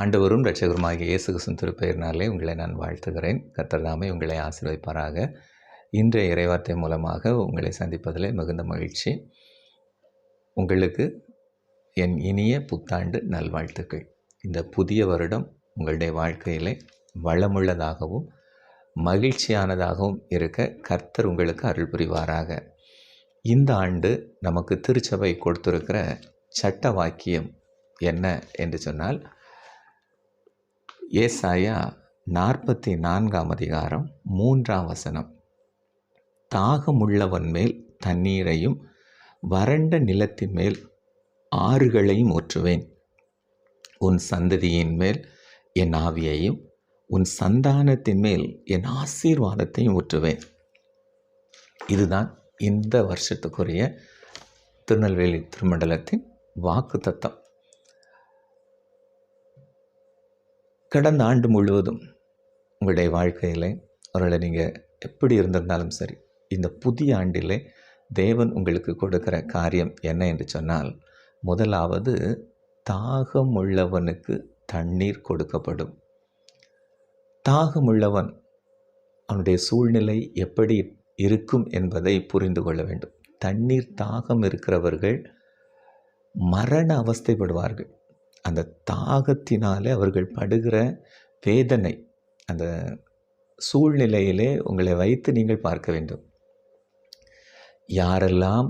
ஆண்டவரும் ரட்சகருமாகிய இயேசு கிருஷ்ணன் திருப்பெயர்னாலே உங்களை நான் வாழ்த்துகிறேன். கர்த்தர் உங்களை ஆசீர்வதிப்பாராக. இன்றைய இறைவார்த்தை மூலமாக உங்களை சந்திப்பதில் மிகுந்த மகிழ்ச்சி. உங்களுக்கு என் இனிய புத்தாண்டு நல்வாழ்த்துக்கள். இந்த புதிய வருடம் உங்களுடைய வாழ்க்கையிலே வளமுள்ளதாகவும் மகிழ்ச்சியானதாகவும் இருக்க கர்த்தர் உங்களுக்கு அருள் புரிவாராக. இந்த ஆண்டு நமக்கு திருச்சபை கொடுத்திருக்கிற சட்ட வாக்கியம் என்ன என்று சொன்னால் ஏசாயா நாற்பத்தி நான்காம் அதிகாரம் மூன்றாம் வசனம். தாகமுள்ளவன் மேல் தண்ணீரையும் வறண்ட நிலத்தின் மேல் ஆறுகளையும் ஊற்றுவேன். உன் சந்ததியின் மேல் என் ஆவியையும் உன் சந்தானத்தின் மேல் என் ஆசீர்வாதத்தையும் ஊற்றுவேன். இதுதான் இந்த வருஷத்துக்குரிய திருநெல்வேலி திருமண்டலத்தின் வாக்கு தத்தம் கடந்த ஆண்டு முழுவதும் உங்களுடைய வாழ்க்கையில் அவர்களை நீங்கள் எப்படி இருந்திருந்தாலும் சரி இந்த புதிய ஆண்டிலே தேவன் உங்களுக்கு கொடுக்கிற காரியம் என்ன என்று சொன்னால் முதலாவது தாகம் உள்ளவனுக்கு தண்ணீர் கொடுக்கப்படும். தாகமுள்ளவன் அவனுடைய சூழ்நிலை எப்படி இருக்கும் என்பதை புரிந்து கொள்ள வேண்டும். தண்ணீர் தாகம் இருக்கிறவர்கள் மரண அவஸ்தைப்படுவார்கள். அந்த தாகத்தினாலே அவர்கள் படுகிற வேதனை அந்த சூழ்நிலையிலே உங்களை வைத்து நீங்கள் பார்க்க வேண்டும். யாரெல்லாம்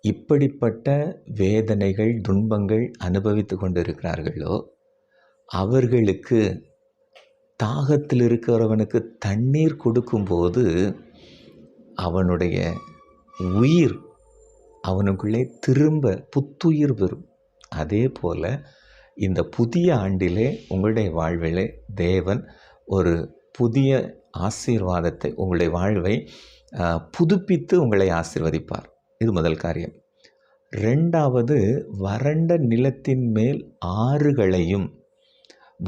இப்படிப்பட்ட வேதனைகள் துன்பங்கள் அனுபவித்து கொண்டு இருக்கிறார்களோ அவர்களுக்கு தாகத்தில் இருக்கிறவனுக்கு தண்ணீர் கொடுக்கும்போது அவனுடைய உயிர் அவனுக்குள்ளே திரும்ப புத்துயிர் பெறும். அதே போல் இந்த புதிய ஆண்டிலே உங்களுடைய வாழ்விலே தேவன் ஒரு புதிய ஆசீர்வாதத்தை உங்களுடைய வாழ்வை புதுப்பித்து உங்களை ஆசீர்வதிப்பார். இது முதல் காரியம். ரெண்டாவது வறண்ட நிலத்தின் மேல் ஆறுகளையும்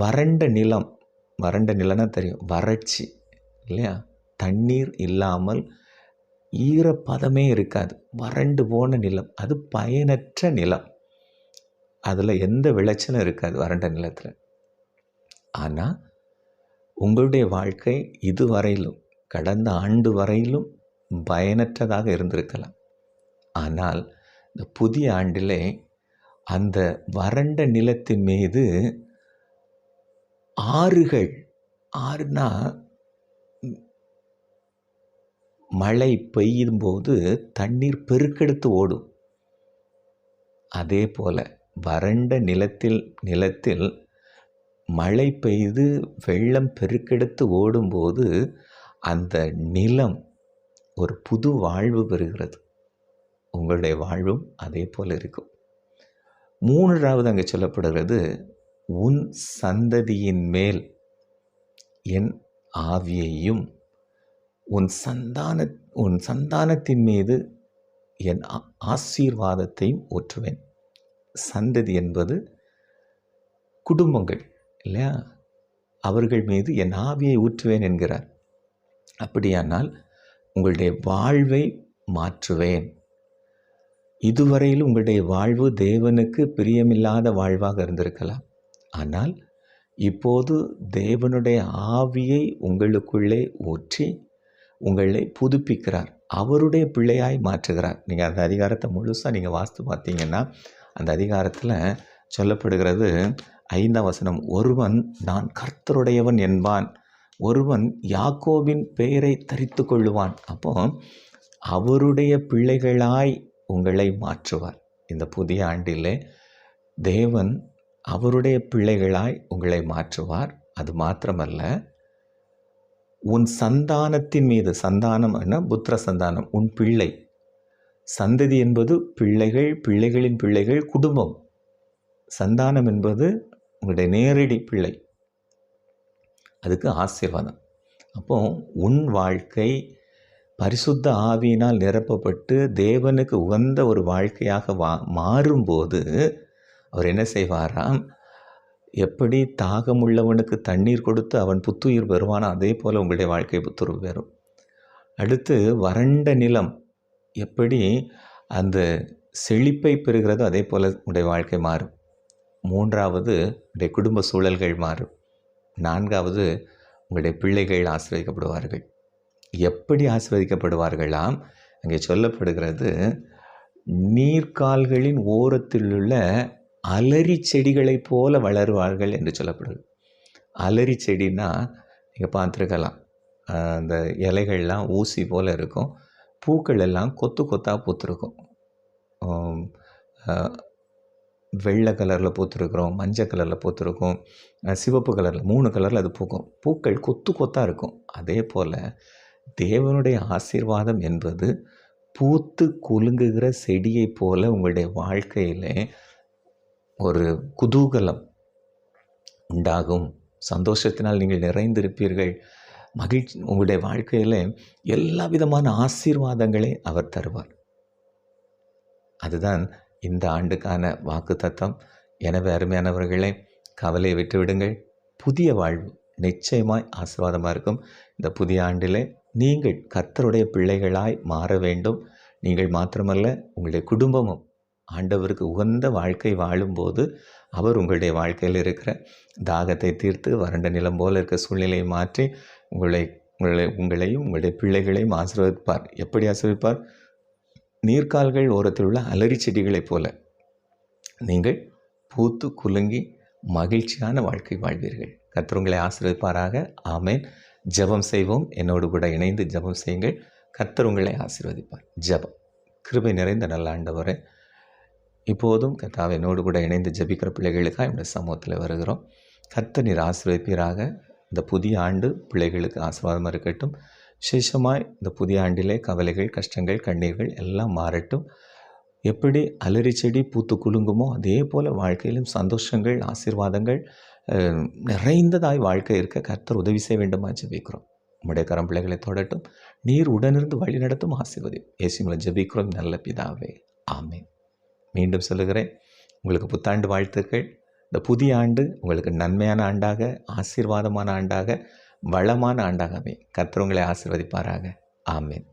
வறண்ட நிலம் வறண்ட நிலம்னா தெரியும் வறட்சி இல்லையா? தண்ணீர் இல்லாமல் ஈரப்பதமே இருக்காது. வறண்டு போன நிலம் அது பயனற்ற நிலம். அதில் எந்த விளைச்சலும் இருக்காது வறண்ட நிலத்தில். ஆனால் உங்களுடைய வாழ்க்கை இதுவரையிலும் கடந்த ஆண்டு வரையிலும் பயனற்றதாக இருந்திருக்கலாம். ஆனால் இந்த புதிய ஆண்டிலே அந்த வறண்ட நிலத்தின் மீது ஆறுகள் ஆறுனா மழை பெய்யும் போது தண்ணீர் பெருக்கெடுத்து ஓடும். அதே போல் வறண்ட நிலத்தில் நிலத்தில் மழை பெய்து வெள்ளம் பெருக்கெடுத்து ஓடும்போது அந்த நிலம் ஒரு புது வாழ்வு பெறுகிறது. உங்களுடைய வாழ்வும் அதே போல் இருக்கும். மூன்றாவது அங்கே சொல்லப்படுகிறது உன் சந்ததியின் மேல் என் ஆவியையும் உன் சந்தான உன் சந்தானத்தின் மீது என் ஆசீர்வாதத்தையும் ஊற்றுவேன். சந்ததி என்பது குடும்பங்கள் இல்லையா? அவர்கள் மீது என் ஆவியை ஊற்றுவேன் என்கிறார். அப்படியானால் உங்களுடைய வாழ்வை மாற்றுவேன். இதுவரையில் உங்களுடைய வாழ்வு தேவனுக்கு பிரியமில்லாத வாழ்வாக இருந்திருக்கலாம். ஆனால் இப்போது தேவனுடைய ஆவியை உங்களுக்குள்ளே ஊற்றி உங்களை புதுப்பிக்கிறார். அவருடைய பிள்ளையாய் மாற்றுகிறார். நீங்கள் அந்த அதிகாரத்தை முழுசாக நீங்கள் வாஸ்து பார்த்தீங்கன்னா அந்த அதிகாரத்தில் சொல்லப்படுகிறது ஐந்தாம் வசனம் ஒருவன் நான் கர்த்தருடையவன் என்பான். ஒருவன் யாக்கோபின் பெயரை தரித்து கொள்ளுவான். அப்போ அவருடைய பிள்ளைகளாய் உங்களை மாற்றுவார். இந்த புதிய ஆண்டிலே தேவன் அவருடைய பிள்ளைகளாய் உங்களை மாற்றுவார். அது மாத்திரமல்ல உன் சந்தானத்தின் மீது சந்தானம் என்ன? புத்திர சந்தானம் உன் பிள்ளை. சந்ததி என்பது பிள்ளைகள் பிள்ளைகளின் பிள்ளைகள் குடும்பம். சந்தானம் என்பது உங்களுடைய நேரடி பிள்ளை. அதுக்கு ஆசீர்வாதம். அப்போ உன் வாழ்க்கை பரிசுத்த ஆவியினால் நிரப்பப்பட்டு தேவனுக்கு உகந்த ஒரு வாழ்க்கையாக வா மாறும்போது அவர் என்ன செய்வாராம்? எப்படி தாகமுள்ளவனுக்கு தண்ணீர் கொடுத்து அவன் புத்துயிர் பெறுவானோ அதே போல் உங்களுடைய வாழ்க்கை புத்துயிர் பெறும். அடுத்து வறண்ட நிலம். எப்படி அந்த செழிப்பை பெறுகிறதோ அதே போல் உடைய வாழ்க்கை மாறும். மூன்றாவது உங்களுடைய குடும்ப சூழல்கள் மாறும். நான்காவது உங்களுடைய பிள்ளைகள் ஆசிர்வதிக்கப்படுவார்கள். எப்படி ஆசிர்வதிக்கப்படுவார்களாம்? அங்கே சொல்லப்படுகிறது நீர்க்கால்களின் ஓரத்தில் உள்ள அலரி செடிகளைப் போல வளருவார்கள் என்று சொல்லப்படுது. அலரி செடின்னா நீங்கள் பார்த்துருக்கலாம். அந்த இலைகள்லாம் ஊசி போல் இருக்கும். பூக்கள் எல்லாம் கொத்து கொத்தாக பூத்துருக்கும் வெள்ளை கலரில் பூத்துருக்குறோம் மஞ்சள் கலரில் பூத்துருக்கும் சிவப்பு கலரில் மூணு கலரில் அது பூக்கும். பூக்கள் கொத்து கொத்தாக இருக்கும். அதே போல் தேவனுடைய ஆசீர்வாதம் என்பது பூத்து குலுங்குகிற செடியை போல் உங்களுடைய வாழ்க்கையிலே ஒரு குதூகலம் உண்டாகும். சந்தோஷத்தினால் நீங்கள் நிறைந்திருப்பீர்கள். மகிழ்ச்சி உங்களுடைய வாழ்க்கையில் எல்லா விதமான ஆசீர்வாதங்களை அவர் தருவார். அதுதான் இந்த ஆண்டுக்கான வாக்கு தத்தம் எனவே அருமையானவர்களே கவலையை விட்டுவிடுங்கள் புதிய வாழ்வு நிச்சயமாய் ஆசீர்வாதமாக இருக்கும். இந்த புதிய ஆண்டிலே நீங்கள் கர்த்தருடைய பிள்ளைகளாய் மாற வேண்டும். நீங்கள் மாத்திரமல்ல உங்களுடைய குடும்பமும் ஆண்டவருக்கு உகந்த வாழ்க்கை வாழும்போது அவர் உங்களுடைய வாழ்க்கையில் இருக்கிற தாகத்தை தீர்த்து வறண்ட நிலம் போல இருக்க சூழ்நிலையை மாற்றி உங்களை உங்களை உங்களையும் உங்களுடைய பிள்ளைகளையும் ஆசிர்வதிப்பார். எப்படி ஆசிர்விப்பார் நீர்க்கால்கள் ஓரத்தில் உள்ள அலறி செடிகளைப் போல. நீங்கள் பூத்து குலுங்கி மகிழ்ச்சியான வாழ்க்கை வாழ்வீர்கள். கர்த்தர் உங்களை ஆமேன். ஜெபம் செய்வோம். என்னோடு கூட இணைந்து ஜெபம் செய்யுங்கள். கர்த்தர் உங்களை ஆசீர்வதிப்பார். ஜெபம். கிருபை நிறைந்த நல்ல ஆண்டவரே இப்போதும் கத்தாவை என்னோடு கூட இணைந்து ஜெபிக்கிற பிள்ளைகளுக்காக என்னுடைய சமூகத்தில் வருகிறோம். கத்த நீர் ஆசிர்வதிப்பீராக. இந்த புதிய ஆண்டு பிள்ளைகளுக்கு ஆசீர்வாதமாக இருக்கட்டும். விசேஷமாக இந்த புதிய ஆண்டிலே கவலைகள் கஷ்டங்கள் கண்ணீர்கள் எல்லாம் மாறட்டும். எப்படி அலறி செடி பூத்து குலுங்குமோ அதே போல் வாழ்க்கையிலும் சந்தோஷங்கள் ஆசீர்வாதங்கள் நிறைந்ததாய் வாழ்க்கை இருக்க கர்த்தர் உதவி செய்ய வேண்டுமா ஜெபிக்கிறோம். உம்முடைய கரம் பிள்ளைகளை தொடட்டும். நீர் உடனிருந்து வழி நடத்தும் ஆசீர்வதி. ஏசிமலை ஜெபிக்கிறோம். நல்ல பிதாவே. ஆமே மீண்டும் சொல்லுகிறேன். உங்களுக்கு புத்தாண்டு வாழ்த்துக்கள். இந்த புதிய ஆண்டு உங்களுக்கு நன்மையான ஆண்டாக ஆசீர்வாதமான ஆண்டாக வளமான ஆண்டாகவே கர்த்தர் உங்களை ஆசிர்வதிப்பாராக. ஆமேன்.